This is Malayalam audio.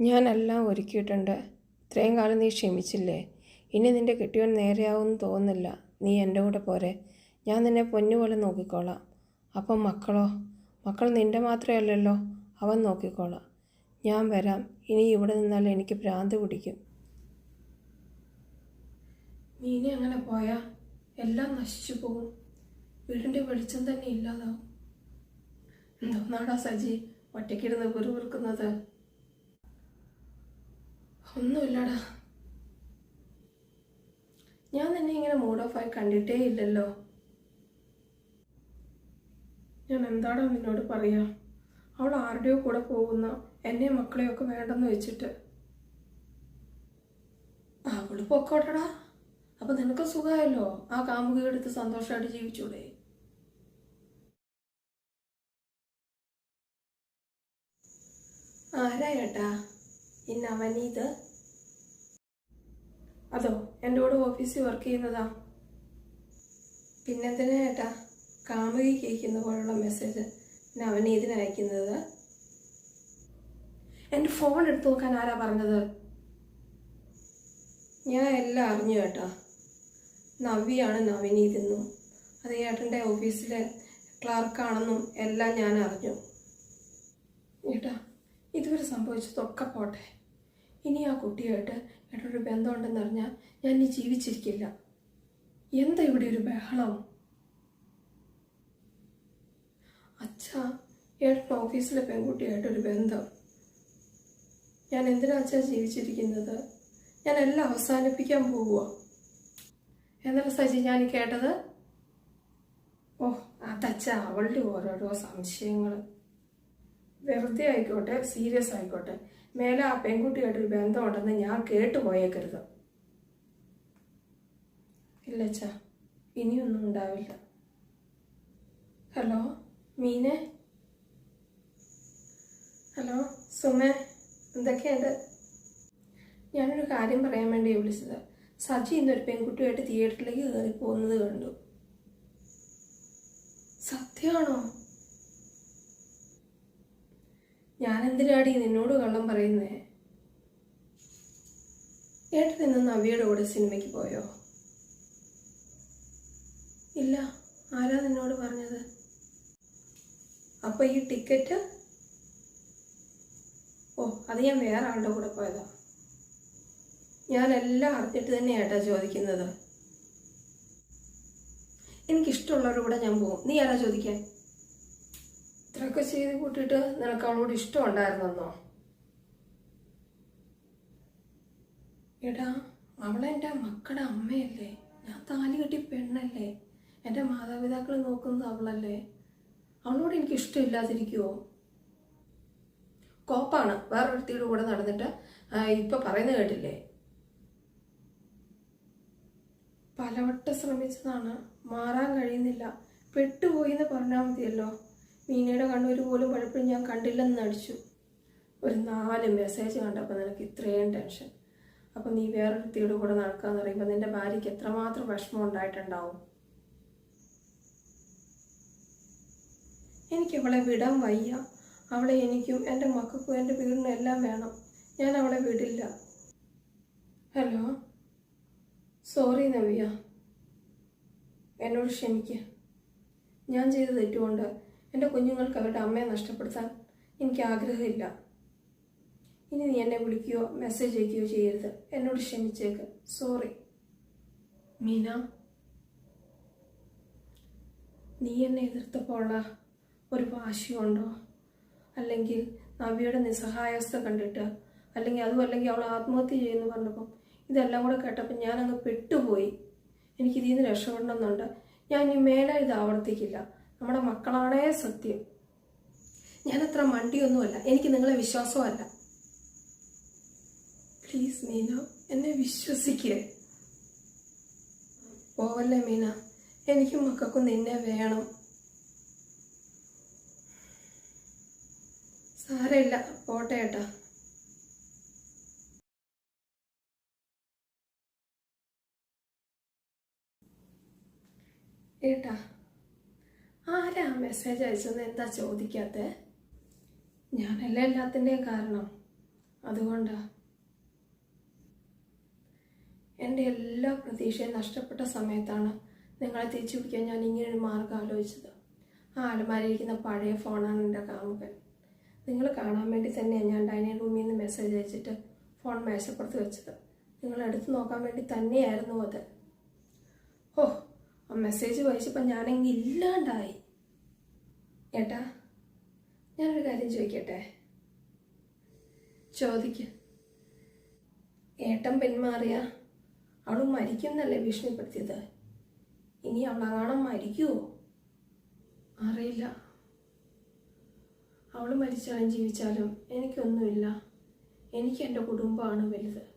ഞാനെല്ലാം ഒരുക്കിയിട്ടുണ്ട്. ഇത്രയും കാലം നീ ക്ഷമിച്ചില്ലേ? ഇനി നിന്റെ കെട്ടിയവൻ നേരെയാവുമെന്ന് തോന്നുന്നില്ല. നീ എന്റെ കൂടെ പോരെ. ഞാൻ നിന്നെ പൊന്നുപോലെ നോക്കിക്കോളാം. അപ്പം മക്കളോ? മക്കൾ നിന്റെ മാത്രമല്ലല്ലോ. അവൻ നോക്കിക്കോളാം. ഞാൻ വരാം. ഇനി ഇവിടെ നിന്നാൽ എനിക്ക് ഭ്രാന്ത് പിടിക്കും. നീ ഇനി അങ്ങനെ പോയാ എല്ലാം നശിച്ചു പോകും. വീടിന്റെ വെളിച്ചം തന്നെ ഇല്ലാതാവും. എന്തോന്നാടാ സജി? ഒറ്റയ്ക്കിരുന്ന് വെറുവിറുക്കുന്നത് ഒന്നുമില്ലടാ. ഞാൻ നിന്നെ ഇങ്ങനെ മൂഡ് ഓഫായി കണ്ടിട്ടേ ഇല്ലല്ലോ. ഞാൻ എന്താടാ നിന്നോട് പറയാ? അവൾ ആരുടെയോ കൂടെ പോകുന്ന എന്നെ മക്കളെയൊക്കെ വേണ്ടെന്ന് വെച്ചിട്ട്. അവൾ പൊക്കോട്ടടാ. അപ്പൊ നിനക്ക് സുഖമായല്ലോ? ആ കാമുക എടുത്ത് സന്തോഷമായിട്ട് ജീവിച്ചൂടെ? ആരാ ഏട്ടാ? ഇന്ന് അവനീത്. അതോ എന്റെ കൂടെ ഓഫീസിൽ വർക്ക് ചെയ്യുന്നതാ? പിന്നെന്തിനാ ഏട്ടാ? കാമുകി കേൾക്കുന്ന പോലുള്ള മെസ്സേജ് പിന്നെ അവനീതിന് അയക്കുന്നത്? എന്റെ ഫോൺ എടുത്തു നോക്കാൻ ആരാ പറഞ്ഞത്? ഞാൻ എല്ലാം അറിഞ്ഞു കേട്ടാ നവ്യാണ് നവനീതെന്നും അത് ഏട്ടന്റെ ഓഫീസിലെ ക്ലാർക്കാണെന്നും എല്ലാം ഞാൻ അറിഞ്ഞു. ഏട്ടാ ഇതുവരെ സംഭവിച്ചതൊക്കെ പോട്ടെ. ഇനി ആ കുട്ടിയായിട്ട് ഏട്ടൊരു ബന്ധമുണ്ടെന്ന് അറിഞ്ഞാൽ ഞാൻ ഇനി ജീവിച്ചിരിക്കില്ല. എന്താ ഇവിടെ ഒരു ബഹളം? അച്ഛ ഏട്ടൻ ഓഫീസിലെ പെൺകുട്ടിയായിട്ടൊരു ബന്ധം. ഞാൻ എന്തിനാ അച്ഛാ ജീവിച്ചിരിക്കുന്നത്? ഞാൻ എല്ലാം അവസാനിപ്പിക്കാൻ പോവുക എന്നല്ല സജി ഞാൻ കേട്ടത്? ഓ അതച്ഛ അവളുടെ ഓരോരോ സംശയങ്ങൾ വെറുതെ ആയിക്കോട്ടെ സീരിയസ് ആയിക്കോട്ടെ. മേലെ ആ പെൺകുട്ടിയായിട്ടൊരു ബന്ധമുണ്ടെന്ന് ഞാൻ കേട്ടു പോയേക്കരുത്. ഇല്ല അച്ഛാ ഇനിയൊന്നും ഉണ്ടാവില്ല. ഹലോ മീനെ? ഹലോ സുമേ എന്തൊക്കെയുണ്ട്? ഞാനൊരു കാര്യം പറയാൻ വേണ്ടി വിളിച്ചത്. സജി ഇന്നൊരു പെൺകുട്ടിയായിട്ട് തിയേറ്ററിലേക്ക് കയറി പോകുന്നത് കണ്ടു. സത്യമാണോ? ഞാൻ എന്തിനാടി നിന്നോട് കള്ളം പറയുന്നേ? ഏട്ടൻ ഇന്ന് നവ്യയുടെ കൂടെ സിനിമയ്ക്ക് പോയോ? ഇല്ല ആരാ നിന്നോട് പറഞ്ഞത്? അപ്പോൾ ഈ ടിക്കറ്റ്? ഓ അത് ഞാൻ വേറെ ആളുടെ കൂടെ പോയതാ. ഞാൻ എല്ലാം അറിഞ്ഞിട്ട് തന്നെയാട്ടാ ചോദിക്കുന്നത്. എനിക്കിഷ്ടമുള്ളവരുടെ കൂടെ ഞാൻ പോകും നീ ആരാ ചോദിക്കാൻ? ഇത്രയൊക്കെ ചെയ്ത് കൂട്ടിയിട്ട് നിനക്ക് അവളോട് ഇഷ്ടം ഉണ്ടായിരുന്നെന്നോ എടാ അവളെന്റെ മക്കളുടെ അമ്മയല്ലേ? ഞാൻ താലി കെട്ടി പെണ്ണല്ലേ? എന്റെ മാതാപിതാക്കൾ നോക്കുന്നത് അവളല്ലേ? അവളോട് എനിക്ക് ഇഷ്ടമില്ലാതിരിക്കുമോ കോപ്പാണ്. വേറൊരുത്തിയുടെ കൂടെ നടന്നിട്ട് ഇപ്പൊ പറയുന്നത് കേട്ടില്ലേ? പലവട്ടം ശ്രമിച്ചതാണ്. മാറാൻ കഴിയുന്നില്ല. പെട്ടുപോയി എന്ന് പറഞ്ഞാൽ മതിയല്ലോ. മീനയുടെ കണ്ണൂർ പോലും പലപ്പോഴും ഞാൻ കണ്ടില്ലെന്ന് നടിച്ചു. ഒരു നാല് മെസ്സേജ് കണ്ടപ്പോൾ നിനക്ക് ഇത്രയും ടെൻഷൻ അപ്പം നീ വേറൊരുത്തിയുടെ കൂടെ നടക്കാന്ന് പറയുമ്പോൾ നിന്റെ ഭാര്യയ്ക്ക് എത്രമാത്രം വിഷമം ഉണ്ടായിട്ടുണ്ടാവും? എനിക്ക് അവളെ വിടാൻ വയ്യ. അവളെ എനിക്കും എന്റെ മക്കൾക്കും എന്റെ വീടിനും എല്ലാം വേണം. ഞാൻ അവളെ വിടില്ല. ഹലോ? സോറി നവ്യ. എന്നോട് ക്ഷമിക്കുക ഞാൻ ചെയ്ത തെറ്റുകൊണ്ട് എന്റെ കുഞ്ഞുങ്ങൾക്ക് അവരുടെ അമ്മയെ നഷ്ടപ്പെടുത്താൻ എനിക്ക് ആഗ്രഹമില്ല. ഇനി നീ എന്നെ വിളിക്കുകയോ മെസ്സേജ് അയക്കുകയോ ചെയ്യരുത്. എന്നോട് ക്ഷമിച്ചേക്ക്. സോറി മീന. നീ എന്നെ എതിർത്തപ്പോഴുള്ള ഒരു വാശിയുണ്ടോ അല്ലെങ്കിൽ നവ്യയുടെ നിസ്സഹായാവസ്ഥ കണ്ടിട്ട് അല്ലെങ്കിൽ അതും അല്ലെങ്കിൽ അവൾ ആത്മഹത്യ ചെയ്യുന്നു പറഞ്ഞപ്പം ഇതെല്ലാം കൂടെ കേട്ടപ്പോൾ ഞാനങ്ങ് പെട്ടുപോയി. എനിക്ക് ഇതിൽ നിന്ന് രക്ഷപ്പെടണമെന്നുണ്ട്. ഞാൻ ഇനി മേലെ ഇത് ആവർത്തിക്കില്ല. നമ്മുടെ മക്കളാണേ സത്യം. ഞാനത്ര മണ്ടിയൊന്നുമല്ല. എനിക്ക് നിങ്ങളെ വിശ്വാസമല്ല. പ്ലീസ് മീന എന്നെ വിശ്വസിക്കേ. പോവല്ലേ മീന? എനിക്കും മക്കൾക്കും നിന്നെ വേണം. സാരമില്ല. പോട്ടെ ഏട്ടാ. ഏട്ടാ മെസ്സേജ് അയച്ചത് എന്താ ചോദിക്കാത്തേ? ഞാനല്ല എല്ലാത്തിന്റെയും കാരണം. അതുകൊണ്ടാ. എന്റെ എല്ലാ പ്രതീക്ഷയും നഷ്ടപ്പെട്ട സമയത്താണ് നിങ്ങളെ തിരിച്ചു പിടിക്കാൻ ഞാൻ ഇങ്ങനൊരു മാർഗം ആലോചിച്ചത്. ആ അലമാരിയിരിക്കുന്ന പഴയ ഫോണാണ് എന്റെ കാമുകൻ. നിങ്ങൾ കാണാൻ വേണ്ടി തന്നെയാണ് ഞാൻ ഡൈനിങ് റൂമിൽ നിന്ന് മെസ്സേജ് അയച്ചിട്ട് ഫോൺ മേശപ്പുറത്ത് വെച്ചത്. നിങ്ങൾ എടുത്തു നോക്കാൻ വേണ്ടി തന്നെയായിരുന്നു അത്. ഓ ആ മെസ്സേജ് വായിച്ചപ്പോൾ ഞാനെങ്കിൽ ഇല്ലാണ്ടായി. ഏട്ടാ ഞാനൊരു കാര്യം ചോദിക്കട്ടെ? ചോദിക്ക. ഏട്ടൻ പിന്മാറിയ അവൾ മരിക്കുന്നല്ലേ ഭീഷണിപ്പെടുത്തിയത്? ഇനി അവളങ്ങാണം മരിക്കുമോ അറിയില്ല. അവൾ മരിച്ചാലും ജീവിച്ചാലും എനിക്കൊന്നുമില്ല. എനിക്ക് എന്റെ കുടുംബമാണ് വലുത്.